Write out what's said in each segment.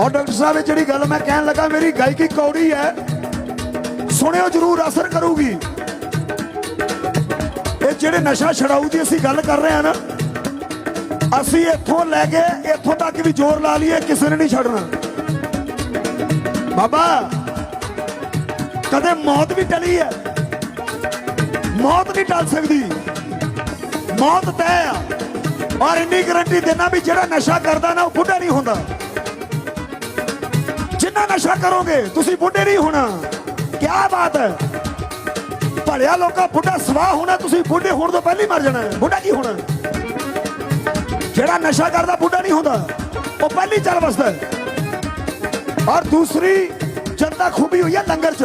ਔਰ ਡਾਕਟਰ ਸਾਹਿਬ, ਇਹ ਜਿਹੜੀ ਗੱਲ ਮੈਂ ਕਹਿਣ ਲੱਗਾ, ਮੇਰੀ ਗਾਇਕੀ ਕੌੜੀ ਹੈ। ਸੁਣਿਓ ਜਰੂਰ, ਅਸਰ ਕਰੂਗੀ। ਇਹ ਜਿਹੜੇ ਨਸ਼ਾ ਛਡਾਊ ਦੀ ਅਸੀਂ ਗੱਲ ਕਰ ਰਹੇ ਹਾਂ ਨਾ, ਅਸੀਂ ਇੱਥੋਂ ਲੈ ਕੇ ਇੱਥੋਂ ਤੱਕ ਵੀ ਜ਼ੋਰ ਲਾ ਲਈਏ, ਕਿਸੇ ਨੇ ਨਹੀਂ ਛੱਡਣਾ। ਬਾਬਾ, ਕਦੇ ਮੌਤ ਵੀ ਟਲੀ ਹੈ। ਮੌਤ ਨਹੀਂ ਟਲ ਸਕਦੀ। ਮੌਤ ਤੈਅ ਆ। ਔਰ ਇੰਨੀ ਗਰੰਟੀ ਦੇਣਾ ਵੀ ਜਿਹੜਾ ਨਸ਼ਾ ਕਰਦਾ ਨਾ, ਉਹ ਬੁੱਢਾ ਕਰੋਗੇ? ਤੁਸੀਂ ਬੁੱਢੇ ਨਹੀਂ ਹੋਣਾ। ਕੀ ਬਾਤ ਹੈ। ਭਲਿਆ ਲੋਕਾਂ, ਬੁੱਢਾ ਸਵਾਹ ਹੋਣਾ, ਤੁਸੀਂ ਬੁੱਢੇ ਹੋਣ ਤੋਂ ਪਹਿਲਾਂ ਹੀ ਮਰ ਜਾਣਾ ਬੁੱਢਾ ਕੀ ਹੋਣਾ? ਜਿਹੜਾ ਨਸ਼ਾ ਕਰਦਾ, ਬੁੱਢਾ ਨਹੀਂ ਹੁੰਦਾ। ਉਹ ਪਹਿਲੀ ਚੱਲ ਵਸਦਾ ਔਰ ਦੂਸਰੀ ਜਨਤਾ ਖੂਬੀ ਹੋਈ ਹੈ ਲੰਗਰ 'ਚ।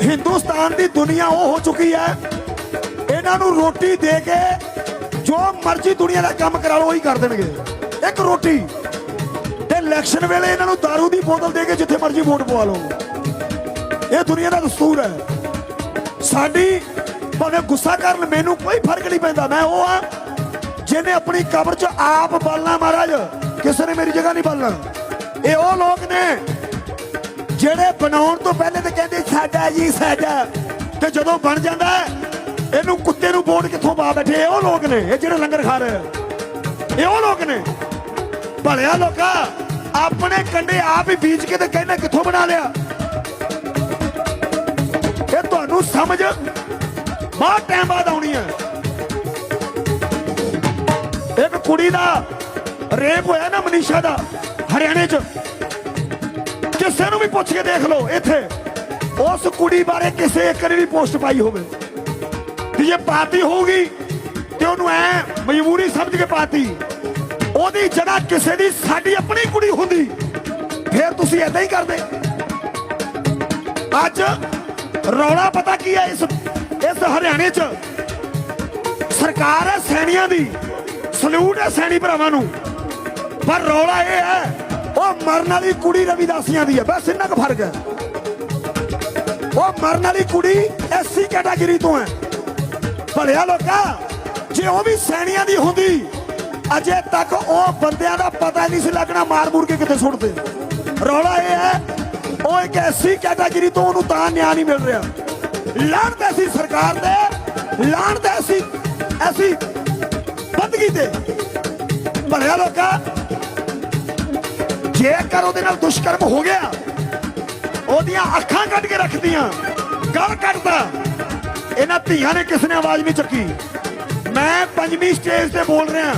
ਹਿੰਦੁਸਤਾਨ ਦੀ ਦੁਨੀਆ ਉਹ ਹੋ ਚੁੱਕੀ ਹੈ। ਇਹਨਾਂ ਨੂੰ ਰੋਟੀ ਦੇ ਕੇ ਜੋ ਮਰਜ਼ੀ ਦੁਨੀਆ ਦਾ ਕੰਮ ਕਰਾ ਲਓ, ਉਹੀ ਕਰ ਦੇਣਗੇ। ਇੱਕ ਰੋਟੀ ਇਲੈਕਸ਼ਨ ਵੇਲੇ ਇਹਨਾਂ ਨੂੰ दारू ਦੀ ਬੋਤਲ ਦੇ ਕੇ ਜਿੱਥੇ ਮਰਜ਼ੀ ਵੋਟ ਪਵਾ ਲਓ। ਇਹ ਦੁਨੀਆ ਦਾ ਦਸਤੂਰ ਹੈ। ਸਾਡੀ ਭਾਵੇਂ ਗੁੱਸਾ ਕਰਨ, ਮੈਨੂੰ ਕੋਈ ਫ਼ਰਕ ਨਹੀਂ ਪੈਂਦਾ। ਮੈਂ ਉਹ ਆ ਜਿਹਨੇ ਆਪਣੀ ਕਬਰ 'ਚ ਆਪ ਬਾਲਣਾ ਮਹਾਰਾਜ। ਕਿਸੇ ਨੇ ਮੇਰੀ ਜਗ੍ਹਾ ਨਹੀਂ ਬਾਲਣਾ। ਇਹ ਉਹ ਲੋਕ ਨੇ ਜਿਹੜੇ ਬਣਾਉਣ ਤੋਂ ਪਹਿਲੇ ਤੇ ਕਹਿੰਦੇ, ਸਾਡਾ ਜੀ, ਸਾਡਾ। ਤੇ ਜਦੋਂ ਬਣ ਜਾਂਦਾ, ਇਹਨੂੰ ਕੁੱਤੇ ਨੂੰ ਵੋਟ ਕਿੱਥੋਂ ਪਾ ਬੈਠੇ? ਇਹ ਉਹ ਲੋਕ ਨੇ, ਇਹ ਜਿਹੜੇ ਲੰਗਰ ਖਾ ਰਹੇ ਇਹ ਉਹ ਲੋਕ ਨੇ। ਭਲਿਆ ਲੋਕਾ ਆਪਣੇ ਕੰਡੇ ਆਪ ਹੀ ਬੀਜ ਕੇ ਤੇ ਕਹਿੰਦੇ ਕਿੱਥੋਂ ਬਣਾ ਲਿਆ? ਇਹ ਤੁਹਾਨੂੰ ਸਮਝ ਬਹੁਤ ਟਾਈਮ ਬਾਅਦ ਆਉਣੀ ਹੈ। ਇੱਕ ਕੁੜੀ ਦਾ ਰੇਪ ਹੋਇਆ ਨਾ ਮਨੀਸ਼ਾ ਦਾ, ਹਰਿਆਣੇ 'ਚ। ਕਿਸੇ ਨੂੰ ਵੀ ਪੁੱਛ ਕੇ ਦੇਖ ਲਓ ਇੱਥੇ। ਉਸ ਕੁੜੀ ਬਾਰੇ ਕਿਸੇ ਇੱਕ ਨੇ ਵੀ ਪੋਸਟ ਪਾਈ ਹੋਵੇ। ਤੇ ਜੇ ਪਾਤੀ ਹੋਊਗੀ ਤੇ ਉਹਨੂੰ ਐ ਮਜਬੂਰੀ ਸਮਝ ਕੇ ਪਾਤੀ। ਉਹਦੀ ਜਗ੍ਹਾ ਕਿਸੇ ਦੀ, ਸਾਡੀ ਆਪਣੀ ਕੁੜੀ ਹੁੰਦੀ। ਫੇਰ ਤੁਸੀਂ ਐਦਾਂ ਹੀ ਕਰਦੇ। ਅੱਜ ਰੌਲਾ ਪਤਾ ਕੀ ਹੈ ਇਸ ਇਸ ਹਰਿਆਣੇ 'ਚ? ਸਰਕਾਰ ਹੈ ਸੈਣੀਆਂ ਦੀ, ਸਲੂਟ ਹੈ ਸੈਣੀ ਭਰਾਵਾਂ ਨੂੰ। ਪਰ ਰੌਲਾ ਇਹ ਹੈ, ਉਹ ਮਰਨ ਵਾਲੀ ਕੁੜੀ ਰਵਿਦਾਸੀਆਂ ਦੀ ਹੈ। ਬਸ ਇੰਨਾ ਕੁ ਫ਼ਰਕ ਹੈ। ਉਹ ਮਰਨ ਵਾਲੀ ਕੁੜੀ ਐਸੀ ਕੈਟਾਗਰੀ ਤੋਂ ਹੈ। ਭਲਿਆ ਲੋਕਾ, ਜੇ ਉਹ ਵੀ ਸੈਣੀਆਂ ਦੀ ਹੁੰਦੀ ਅਜੇ ਤੱਕ ਉਹ ਬੰਦਿਆਂ ਦਾ ਪਤਾ ਨਹੀਂ ਸੀ ਲੱਗਣਾ, ਮਾਰ ਮੂਰ ਕੇ ਕਿੱਥੇ ਸੁੱਟਦੇ। ਰੌਲਾ ਇਹ ਹੈ, ਉਹ ਇੱਕ ਐਸੀ ਕੈਟਾਗਰੀ ਤੋਂ ਉਹਨੂੰ ਤਾਂ ਨਿਆਂ ਨਹੀਂ ਮਿਲ ਰਿਹਾ। ਲਾਹਨਤ ਐਸੀ ਸਰਕਾਰ ਤੇ ਲਾਹਨਤ ਐਸੀ ਐਸੀ ਬੰਦਗੀ ਤੇ। ਭਲਿਆ ਲੋਕਾਂ ਜੇਕਰ ਉਹਦੇ ਨਾਲ ਦੁਸ਼ਕਰਮ ਹੋ ਗਿਆ, ਉਹਦੀਆਂ ਅੱਖਾਂ ਕੱਢ ਕੇ ਰੱਖਦੀਆਂ ਗਲ ਕੱਢਦਾ ਇਹਨਾਂ ਧੀਆਂ ਨੇ ਕਿਸ ਨੇ ਆਵਾਜ਼ ਨਹੀਂ ਚੱਕੀ? ਮੈਂ ਪੰਜਵੀਂ ਸਟੇਜ ਤੇ ਬੋਲ ਰਿਹਾ।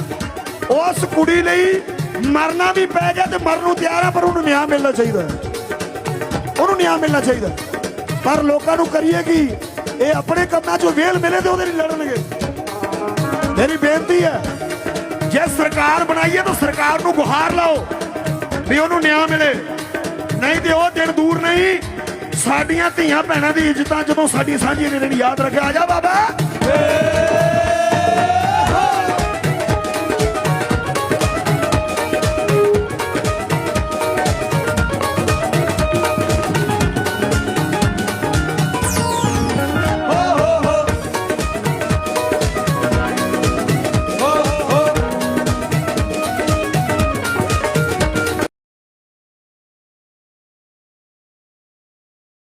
ਉਸ ਕੁੜੀ ਲਈ ਮਰਨਾ ਵੀ ਪੈ ਗਿਆ ਤੇ ਮਰਨ ਨੂੰ ਤਿਆਰ ਆ, ਪਰ ਉਹਨੂੰ ਨਿਆਂ ਮਿਲਣਾ ਚਾਹੀਦਾ ਉਹਨੂੰ ਨਿਆਂ ਮਿਲਣਾ ਚਾਹੀਦਾ ਪਰ ਲੋਕਾਂ ਨੂੰ ਕਰੀਏ ਕੀ? ਇਹ ਆਪਣੇ ਕੰਮਾਂ 'ਚੋਂ ਵੇਲ ਮਿਲੇ ਤੇ ਉਹਦੇ ਲਈ ਲੜਨਗੇ। ਮੇਰੀ ਬੇਨਤੀ ਹੈ, ਜੇ ਸਰਕਾਰ ਬਣਾਈਏ ਤਾਂ ਸਰਕਾਰ ਨੂੰ ਗੁਹਾਰ ਲਾਓ ਵੀ ਉਹਨੂੰ ਨਿਆਂ ਮਿਲੇ। ਨਹੀਂ ਤੇ ਉਹ ਦਿਨ ਦੂਰ ਨਹੀਂ, ਸਾਡੀਆਂ ਧੀਆਂ ਭੈਣਾਂ ਦੀ ਇੱਜ਼ਤਾਂ ਜਦੋਂ ਸਾਡੀ ਸਾਂਝੀ ਨੇ ਯਾਦ ਰੱਖਿਆ। ਆ ਜਾ ਬਾਬਾ।